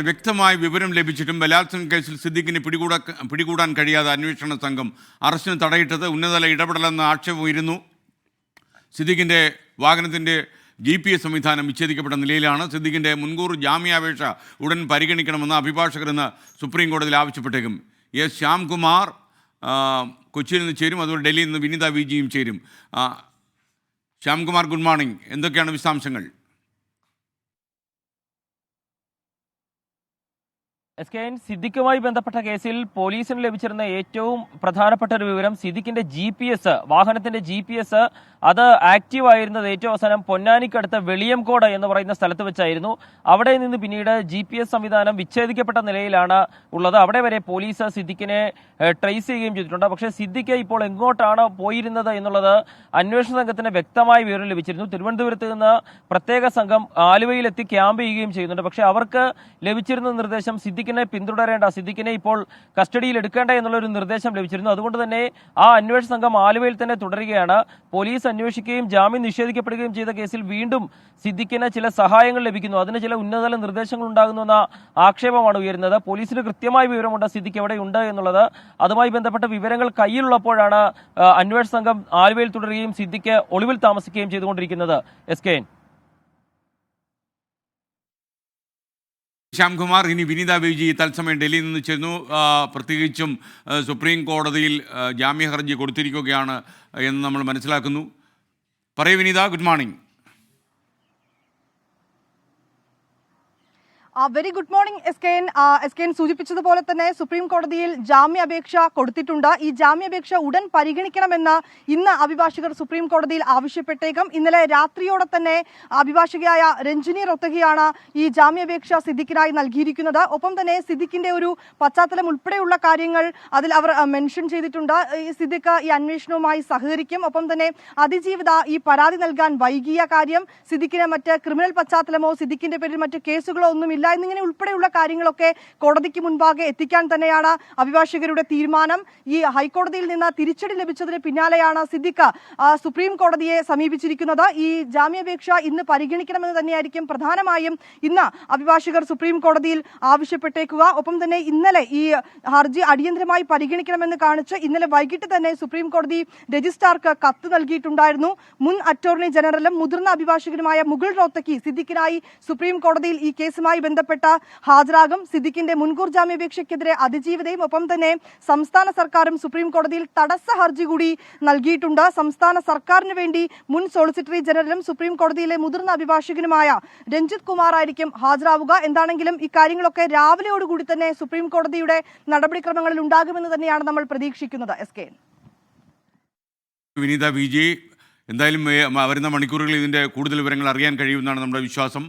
വ്യക്തമായ വിവരം ലഭിച്ചിട്ടും ബലാത്സംഗ കേസിൽ സിദ്ദിഖിനെ പിടികൂടാ പിടികൂടാൻ കഴിയാതെ അന്വേഷണ സംഘം അറസ്റ്റിന് തടയിട്ടത് ഉന്നതതല ഇടപെടലെന്ന ആക്ഷേപം ഉയരുന്നു. സിദ്ദിഖിന്റെ വാഹനത്തിന്റെ ജി പി എസ് സംവിധാനം വിച്ഛേദിക്കപ്പെട്ട നിലയിലാണ് സിദ്ദിഖിന്റെ മുൻകൂർ ജാമ്യാപേക്ഷ ഉടൻ പരിഗണിക്കണമെന്ന് അഭിഭാഷകർ ഇന്ന് സുപ്രീം കോടതിയിൽ ആവശ്യപ്പെട്ടേക്കും. എസ്. ശ്യാംകുമാർ കൊച്ചിയിൽ നിന്ന് ചേരും അതുപോലെ ഡൽഹിയിൽ നിന്ന് വിനീത വിജിയും ചേരും. Shyamkumar good morning. എന്തൊക്കെയാണ് വിശദാംശങ്ങൾ? എസ് കെ എൻ സിദ്ദിഖുമായി ബന്ധപ്പെട്ട കേസിൽ പോലീസിന് ലഭിച്ചിരുന്ന ഏറ്റവും പ്രധാനപ്പെട്ട ഒരു വിവരം സിദ്ദിഖിന്റെ ജി പി എസ് വാഹനത്തിന്റെ ജി പി എസ് അത് ആക്റ്റീവ് ആയിരുന്നത് ഏറ്റവും അവസാനം പൊന്നാനിക്കടുത്ത വെളിയംകോട് എന്ന് പറയുന്ന സ്ഥലത്ത് വെച്ചായിരുന്നു. അവിടെ നിന്ന് പിന്നീട് ജി പി എസ് സംവിധാനം വിച്ഛേദിക്കപ്പെട്ട നിലയിലാണ് ഉള്ളത്. അവിടെ വരെ പോലീസ് സിദ്ദിഖിനെ ട്രേസ് ചെയ്യുകയും ചെയ്തിട്ടുണ്ട്. പക്ഷേ സിദ്ദിഖ് ഇപ്പോൾ എങ്ങോട്ടാണ് പോയിരുന്നത് എന്നുള്ളത് അന്വേഷണ സംഘത്തിന് വ്യക്തമായ വിവരം ലഭിച്ചിരുന്നു. തിരുവനന്തപുരത്ത് നിന്ന് പ്രത്യേക സംഘം ആലുവയിലെത്തി ക്യാമ്പ് ചെയ്യുകയും ചെയ്യുന്നുണ്ട്. പക്ഷേ അവർക്ക് ലഭിച്ചിരുന്ന നിർദ്ദേശം സിദ്ദിഖിനെ പിന്തുടരേണ്ട സിദ്ദിഖിനെ ഇപ്പോൾ കസ്റ്റഡിയിൽ എടുക്കേണ്ട എന്നുള്ള ഒരു നിർദ്ദേശം ലഭിച്ചിരുന്നു. അതുകൊണ്ട് തന്നെ ആ അന്വേഷണ സംഘം ആലുവയിൽ തന്നെ തുടരുകയാണ്. പോലീസ് അന്വേഷിക്കുകയും ജാമ്യം നിഷേധിക്കപ്പെടുകയും ചെയ്ത കേസിൽ വീണ്ടും സിദ്ദിഖിന് ചില സഹായങ്ങൾ ലഭിക്കുന്നു. അതിന് ചില ഉന്നതതല നിർദ്ദേശങ്ങൾ ഉണ്ടാകുന്നു എന്ന ആക്ഷേപമാണ് ഉയരുന്നത്. പോലീസിന് കൃത്യമായ വിവരമുണ്ട് സിദ്ദിഖ് എവിടെയുണ്ട് എന്നുള്ളത്. അതുമായി ബന്ധപ്പെട്ട വിവരങ്ങൾ കയ്യിലുള്ളപ്പോഴാണ് അന്വേഷണ സംഘം ആലുവയിൽ തുടരുകയും സിദ്ദിഖ് ഒളിവിൽ താമസിക്കുകയും ചെയ്തുകൊണ്ടിരിക്കുന്നത്. S K N. ശ്യാംകുമാർ ഇനി വിനീത വിജി തത്സമയം ഡൽഹിയിൽ നിന്ന് ചെന്നു. പ്രത്യേകിച്ചും സുപ്രീം കോടതിയിൽ ജാമ്യ ഹർജി കൊടുത്തിരിക്കുകയാണ് എന്ന് നമ്മൾ മനസ്സിലാക്കുന്നു. പറയൂ Vineetha good morning. Very good morning S K N S K N സൂചിപ്പിച്ചതുപോലെ തന്നെ സുപ്രീം കോടതിയിൽ ജാമ്യാപേക്ഷ കൊടുത്തിട്ടുണ്ട്. ഈ ജാമ്യാപേക്ഷ ഉടൻ പരിഗണിക്കണമെന്ന് ഇന്ന് അഭിഭാഷകർ സുപ്രീം കോടതിയിൽ ആവശ്യപ്പെട്ടേക്കും. ഇന്നലെ രാത്രിയോടെ തന്നെ അഭിഭാഷകയായ രഞ്ജിനി റൊത്തകിയാണ് ഈ ജാമ്യാപേക്ഷ സിദ്ദിഖിനായി നൽകിയിരിക്കുന്നത്. ഒപ്പം തന്നെ സിദ്ദിഖിന്റെ ഒരു പശ്ചാത്തലം ഉൾപ്പെടെയുള്ള കാര്യങ്ങൾ അതിൽ അവർ മെൻഷൻ ചെയ്തിട്ടുണ്ട്. ഈ സിദ്ദിഖ് ഈ അന്വേഷണവുമായി സഹകരിക്കും. ഒപ്പം തന്നെ അതിജീവിത ഈ പരാതി നൽകാൻ വൈകിയ കാര്യം സിദ്ദിഖിന് മറ്റ് ക്രിമിനൽ പശ്ചാത്തലമോ സിദ്ദിഖിന്റെ പേരിൽ മറ്റ് കേസുകളോ ഒന്നുമില്ല എന്നിങ്ങനെ ഉൾപ്പെടെയുള്ള കാര്യങ്ങളൊക്കെ കോടതിക്ക് മുൻപാകെ എത്തിക്കാൻ തന്നെയാണ് അഭിഭാഷകരുടെ തീരുമാനം. ഈ ഹൈക്കോടതിയിൽ നിന്ന് തിരിച്ചടി ലഭിച്ചതിന് പിന്നാലെയാണ് സിദ്ദിഖ് സുപ്രീം കോടതിയെ സമീപിച്ചിരിക്കുന്നത്. ഈ ജാമ്യാപേക്ഷ ഇന്ന് പരിഗണിക്കണമെന്ന് തന്നെയായിരിക്കും പ്രധാനമായും ഇന്ന് അഭിഭാഷകർ സുപ്രീം കോടതിയിൽ ആവശ്യപ്പെട്ടേക്കുക. ഒപ്പം തന്നെ ഇന്നലെ ഈ ഹർജി അടിയന്തരമായി പരിഗണിക്കണമെന്ന് കാണിച്ച് ഇന്നലെ വൈകിട്ട് തന്നെ സുപ്രീം കോടതി രജിസ്ട്രാർക്ക് കത്ത് നൽകിയിട്ടുണ്ടായിരുന്നു. മുൻ അറ്റോർണി ജനറലും മുതിർന്ന അഭിഭാഷകനുമായ മുകുൾ റോത്തക്കി സിദ്ദിഖിനായി സുപ്രീം കോടതിയിൽ ഈ കേസുമായി ബന്ധപ്പെട്ട ഹാജരാകും. സിദ്ദിഖിന്റെ മുൻകൂർ ജാമ്യാപേക്ഷയ്ക്കെതിരെ അതിജീവിതയും ഒപ്പം തന്നെ സംസ്ഥാന സർക്കാരും സുപ്രീം കോടതിയിൽ തടസ്സ ഹർജി കൂടി നൽകിയിട്ടുണ്ട്. സംസ്ഥാന സർക്കാരിന് വേണ്ടി മുൻ സോളിസിറ്ററി ജനറലും സുപ്രീം കോടതിയിലെ മുതിർന്ന അഭിഭാഷകനുമായ രഞ്ജിത് കുമാർ ആയിരിക്കും ഹാജരാവുക. എന്താണെങ്കിലും ഇക്കാര്യങ്ങളൊക്കെ രാവിലെയോടുകൂടി തന്നെ സുപ്രീം കോടതിയുടെ നടപടിക്രമങ്ങളിൽ ഉണ്ടാകുമെന്ന് തന്നെയാണ് നമ്മൾ പ്രതീക്ഷിക്കുന്നത്. S K Vineetha V G എന്തായാലും വരുന്ന മണിക്കൂറുകളിൽ ഇതിന്റെ കൂടുതൽ വിവരങ്ങൾ അറിയാൻ കഴിയുമെന്നാണ് നമ്മുടെ വിശ്വാസം.